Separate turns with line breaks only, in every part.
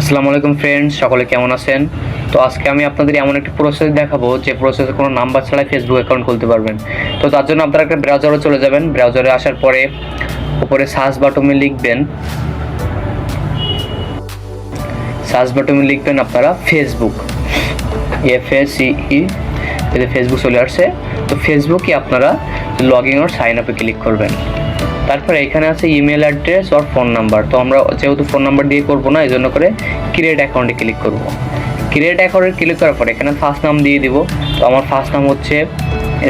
আসসালামু আলাইকুম ফ্রেন্ডস সকলে কেমন আছেন? তো আজকে আমি আপনাদের এমন একটি প্রসেস দেখাবো, যে প্রসেসে কোনো নাম্বার ছাড়াই ফেসবুক অ্যাকাউন্ট খুলতে পারবেন। তো তার জন্য আপনারা একটা ব্রাউজারে চলে যাবেন। ব্রাউজারে আসার পরে উপরে সার্চ বাটনে লিখবেন। সার্চ বাটনে লিখবেন আপনারা ফেসবুক এফ এ সিই এতে ফেসবুক চলে আসছে। তো ফেসবুকে আপনারা লগ ইন ওর সাইন আপে ক্লিক করবেন। তারপরে এখানে আছে ইমেল অ্যাড্রেস আর ফোন নাম্বার তো আমরা যেহেতু ফোন নাম্বার দিয়ে করব না এই জন্য করে ক্রিয়েট অ্যাকাউন্টে ক্লিক করব। ক্রিয়েট অ্যাকাউন্টে ক্লিক করার পর এখানে ফার্স্ট নাম দিয়ে দিব। তো আমার ফার্স্ট নাম হচ্ছে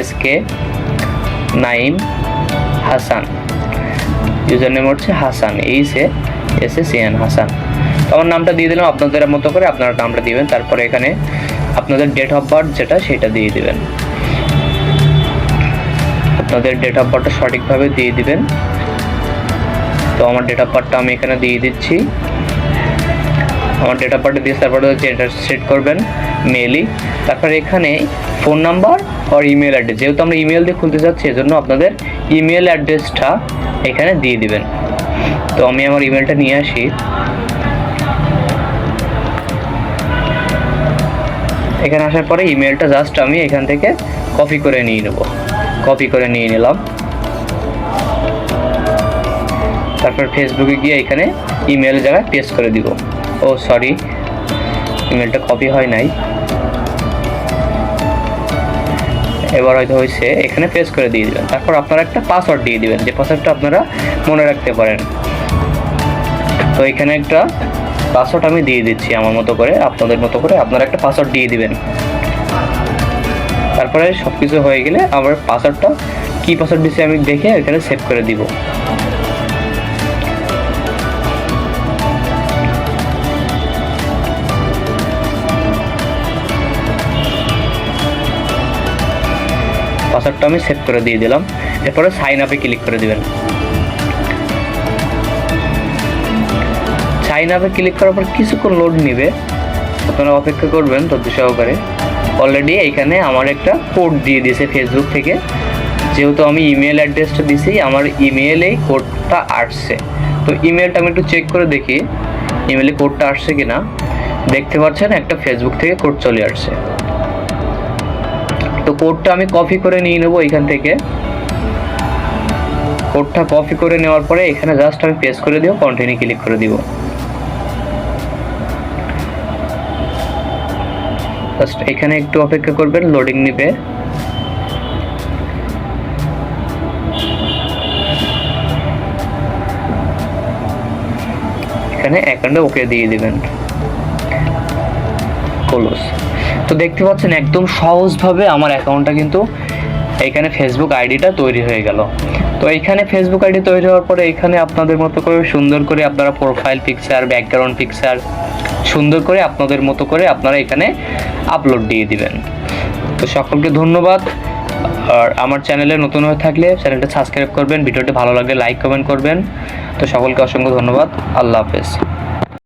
S K Naim Hasan. User name হচ্ছে Hasan H A S S N Hasan. তো আমার নামটা দিয়ে দিলাম আপনাদের মতো করে, আপনারা নামটা দিবেন, তারপরে এখানে আপনাদের ডেট অফ বার্থ যেটা, সেটা দিয়ে দিবেন। আপনাদের ডেট অফ বার্থটা সঠিকভাবে দিয়ে দিবেন। তো আমার ডেট অফ বার্থটা আমি এখানে দিয়ে দিচ্ছি। আমার ডেট অফ বার্থটা দিয়ে তারপরে হচ্ছে এটা সেট করবেন মেলই তারপরে এখানে ফোন নাম্বার আর ইমেল অ্যাড্রেস যেহেতু আমরা ইমেল দিয়ে খুলতে যাচ্ছি এজন্য আপনাদের ইমেল অ্যাড্রেসটা এখানে দিয়ে দিবেন। তো আমি আমার ইমেলটা নিয়ে আসি। এখানে আসার পরে ইমেলটা জাস্ট আমি এখান থেকে কপি করে নিয়ে নেব। কপি করে নিয়ে নিলাম। তারপর ফেসবুকে গিয়ে এখানে ইমেল জায়গায় পেস্ট করে দিব। ও সরি ইমেলটা কপি হয় নাই। এবার হয়তো হয়েছে, এখানে পেস্ট করে দিয়ে দিবেন। তারপর আপনারা একটা পাসওয়ার্ড দিয়ে দিবেন, যে পাসওয়ার্ডটা আপনারা মনে রাখতে পারেন। তো এখানে একটা পাসওয়ার্ড আমি দিয়ে দিচ্ছি আমার মতো করে, আপনাদের মতো করে আপনারা একটা পাসওয়ার্ড দিয়ে দিবেন। তারপরে সব কিছু হয়ে গেলে আমার পাসওয়ার্ডটা কী পাসওয়ার্ড দিচ্ছি আমি দেখে এখানে সেভ করে দিব। পাসওয়ার্ডটা আমি সেভ করে দিয়ে দিলাম। এরপরে সাইন আপে ক্লিক করে দিবেন। সাইন আপে ক্লিক করার পর কিছুক্ষণ লোড নিবে। আপনারা অপেক্ষা করবেন তথ্য সহকারে। অলরেডি এখানে আমার একটা কোড দিয়ে দিয়েছে ফেসবুক থেকে। যেহেতু আমি ইমেল অ্যাড্রেসটা দিছি, আমার ইমেলেই কোডটা আসছে। তো ইমেলটা আমি একটু চেক করে দেখি ইমেলে কোডটা আসছে কি না দেখতে পাচ্ছেন একটা ফেসবুক থেকে কোড চলে আসছে। তো কোডটা আমি কপি করে নিয়ে নেব এখান থেকে। কোডটা কপি করে নেওয়ার পরে এখানে জাস্ট আমি পেস্ট করে দিব কন্টিনিউ ক্লিক করে দিব। জাস্ট এখানে একটু অপেক্ষা করবেন লোডিং নিবে। এখানে অ্যাকাউন্টে ওকে দিয়ে দিবেন। ক্লোজ তো দেখতে পাচ্ছেন, একদম সহজভাবে আমার অ্যাকাউন্টটা কিন্তু এখানে ফেসবুক আইডিটা তৈরি হয়ে গেল। তো এখানে ফেসবুক আইডি তৈরি হওয়ার পরে এখানে আপনাদের মতো করে সুন্দর করে আপনারা প্রোফাইল পিকচার ব্যাকগ্রাউন্ড পিকচার সুন্দর করে আপনাদের মতো করে আপনারা এখানে আপলোড দিয়ে দিবেন। তো সকলকে ধন্যবাদ। আর আমার চ্যানেলে নতুন হয়ে থাকলে চ্যানেলটা সাবস্ক্রাইব করবেন, ভিডিওটি ভালো লাগলে লাইক কমেন্ট করবেন। তো সকলকে অসংখ্য ধন্যবাদ। আল্লাহ হাফেজ।